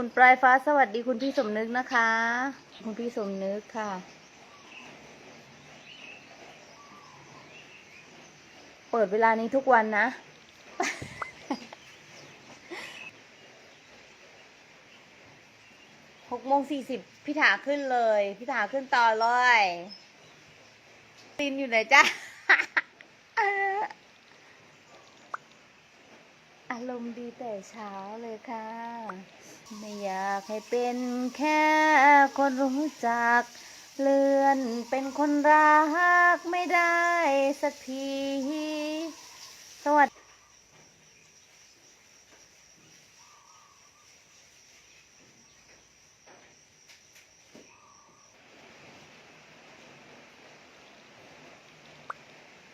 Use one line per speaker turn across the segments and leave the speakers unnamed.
คุณปลายฟ้าสวัสดีคุณพี่สมนึกนะคะ คุณพี่สมนึกค่ะ เปิดเวลานี้ทุกวันนะ หกโมงสี่สิบพี่ถาขึ้นเลย พี่ถาขึ้นต่อเลยตินอยู่ไหนจ๊ะ อารมณ์ดีแต่เช้าเลยค่ะ ไม่อยากให้เป็นแค่คนรู้จัก เลื่อนเป็นคนรักไม่ได้สักที สวัสดี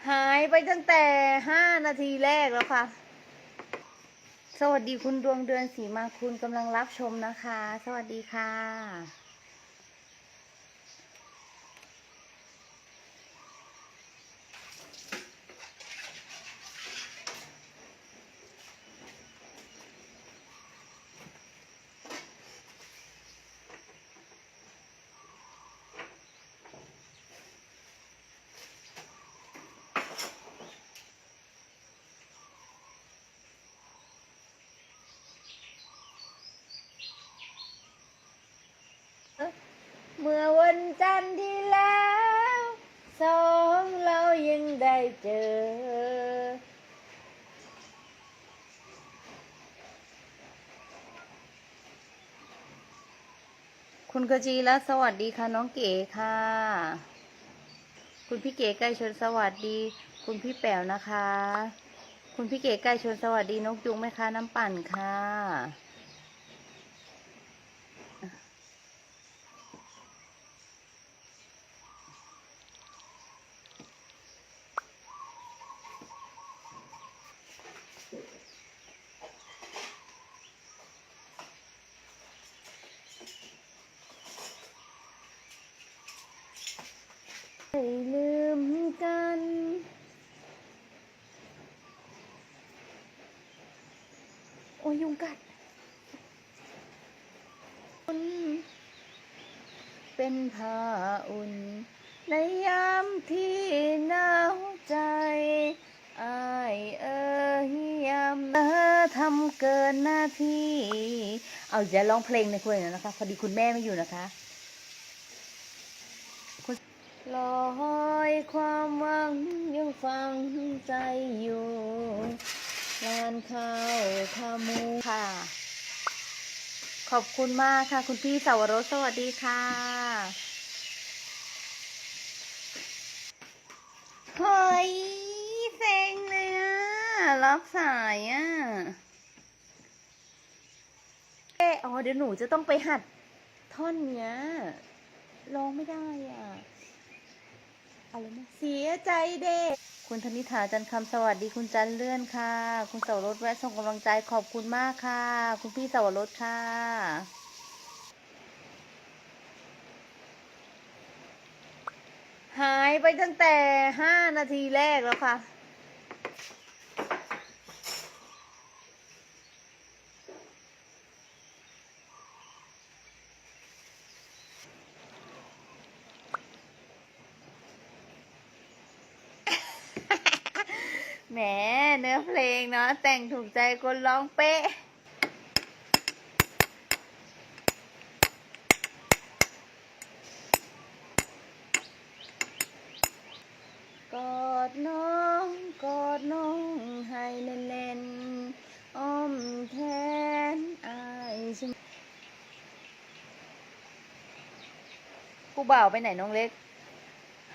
หายไปตั้งแต่ห้านาทีแรกแล้วค่ะ สวัสดีคุณดวงเดือนสีมาคุณกำลังรับชมนะคะ สวัสดีค่ะ เมื่อวันจันทร์ที่แล้วส องเรายังได้เจอ คุณกจีและสวัสดีค่ะน้องเก๋ค่ะ คุณพี่เก๋ใกล้ชนสวัสดี คุณพี่แป๋วนะคะ คุณพี่เก๋ใกล้ชนสวัสดีนกยุงไหมคะน้ำปั่นค่ะ ไม่ลืมกัน โอ้ยยุงกัดอุ่นเป็นผ้าอุ่น ในยามที่หนาวใจอายเอ่ยยามเธอทำเกินหน้าที่ เอาจะร้องเพลงในคุยน่อยนะคะ พอดีคุณแม่ไม่อยู่นะคะลอยความหวังยังฟังใจอยู่านข้าวขามูค่ะ ขอบคุณมากค่ะ คุณพี่สาวรสสวัสดีค่ะเฮ้ยเซ็งเลยอะรับสายอะเออ๋อเดี๋ยวหนูจะต้องไปหัดท่อนเนี้ยร้องไม่ได้อะอะไรนะเสียใจเด็ก คุณธนิธาจันคำสวัสดีคุณจันเลื่อนค่ะ คุณเสาวรสแวะส่งกำลังใจขอบคุณมากค่ะ คุณพี่เสาวรสค่ะหายไปตั้งแต่ห้านาทีแรกแล้วค่ะ แหมเนื้อเพลงเนาะแต่งถูกใจคนร้องเป๊ะ กอดน้องกอดน้องให้แน่นๆอ้อมแทนอายฉันกูบ่าวไปไหนน้องเล็ก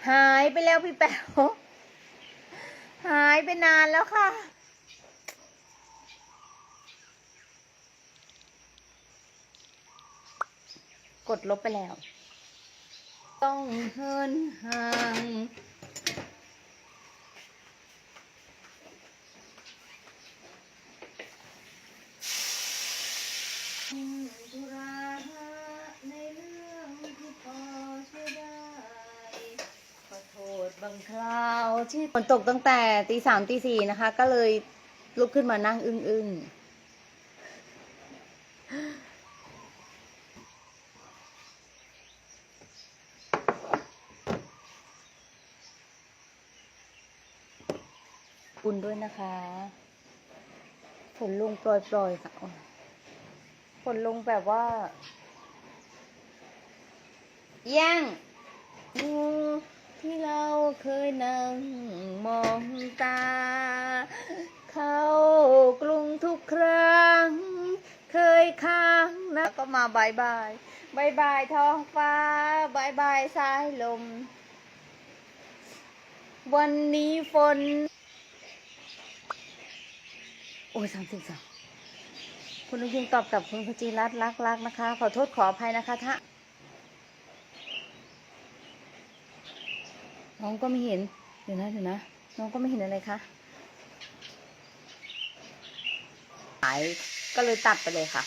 หายไปแล้วพี่แป๋ว หายไปนานแล้วค่ะ กดลบไปแล้ว ต้องเฮินห่าง บางคราวที่ฝนตกตั้งแต่ตีสามตีสี่นะคะ ก็เลยลุกขึ้นมานั่งอึ้งๆคุณด้วยนะคะฝนลงปล่อยๆค่ะฝนลงแบบว่าย่างงู ที่เราเคยนั่งมองตา เข้ากรุงทุกครั้ง เคยค้างนะก็มาบายบายบายบายท้องฟ้าบายบายสายลม วันนี้ฝน โอ้ยสามสิบสองคุณลุงยิงตอบกับคุณพจีรัตน์รักรักนะคะ ขอโทษขออภัยนะคะถ้า น้องก็ไม่เห็น เดี๋ยวนะเดี๋ยวนะ น้องก็ไม่เห็นอะไรคะหายก็เลยตัดไปเลยค่ะ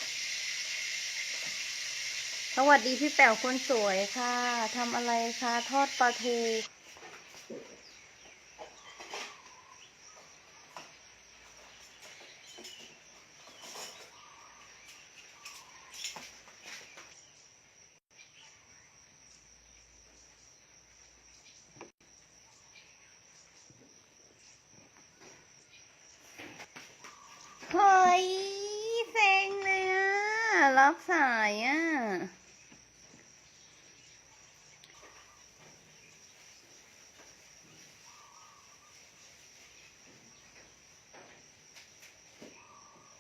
สวัสดีพี่แป๋วคนสวยค่ะ ทำอะไรคะ ทอดปลาทู เฮ้ยเซ็งเลยอะ รับสายอะ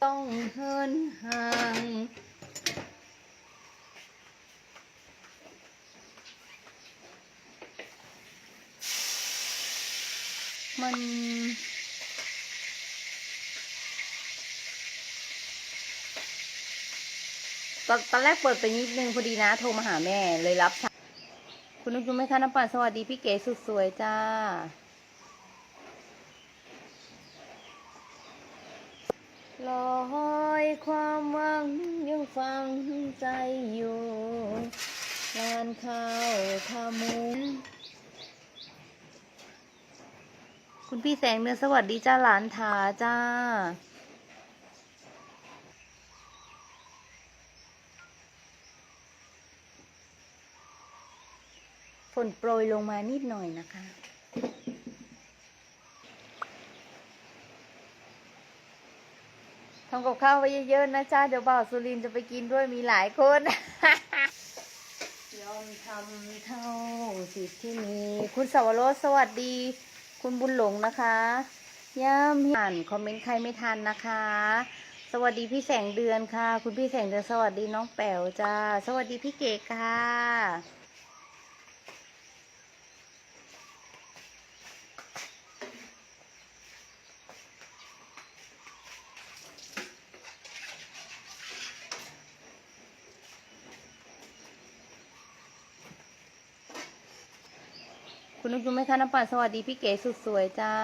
ต้องเหินห่างมัน อนตอนแรกเปิดไปนิดนึงพอดีนะ โทรมาหาแม่เลยรับ คุณนุ๊กยุ้มไหมคะน้ำปั่นสวัสดีพี่เก๋สุดสวยจ้า ลอยความหวังยังฟังใจอยู่ลานข้าวขามุนคุณพี่แสงเนื้อสวัสดีจ้าหลานถาจ้า ฝนโปรยลงมานิดหน่อยนะคะ ทำกับข้าวไว้เยอะๆนะจ้า เดี๋ยวบ่าวสุรินจะไปกินด้วยมีหลายคน ยอมทำเท่าสิทธิ์ที่มี คุณสวรสสวัสดี คุณบุญหลงนะคะย่ามอ่านคอมเมนต์ใครไม่ทันนะคะ สวัสดีพี่แสงเดือนค่ะ คุณพี่แสงเดือนสวัสดีน้องแป๋วจ้า สวัสดีพี่เก๋ค่ะ คุณนุ๊กยุ้มไหมคะน้ำปั่นสวัสดีพี่เก๋สุดสวยจ้า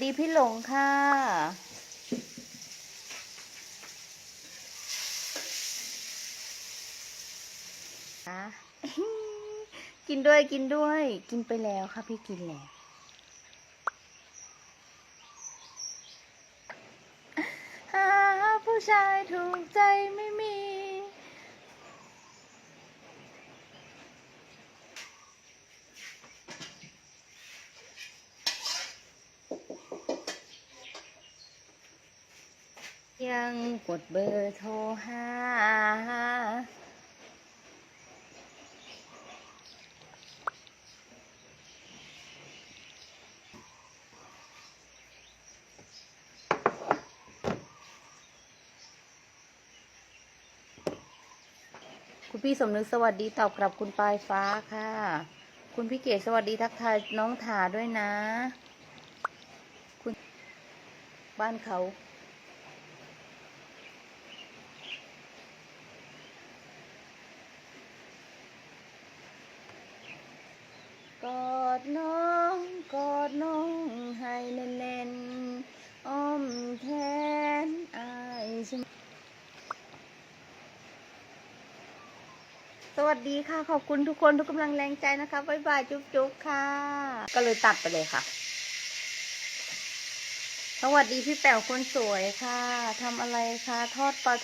ดีพี่หลงค่ะ กินด้วยกินด้วย กินไปแล้วค่ะพี่กินแล้วหาผู้ชายถูกใจไม่มี ยังกดเบอร์โทรหา พี่สมนึกสวัสดีตอบกลับคุณปลายฟ้าค่ะ คุณพี่เก๋สวัสดีทักทายน้องถาด้วยนะ คุณบ้านเขากอดน้องกอดน้องให้แน่นๆอ้อมแขนอายฉัน วัสดีค่ะ ขอบคุณทุกคนทุกกำลังแรงใจนะคะบ๊ายบายจุ๊บจุ๊บค่ะ ก็เลยตัดไปเลยค่ะ สวัสดีพี่แป๋วคนสวยค่ะทำอะไรคะทอดปลา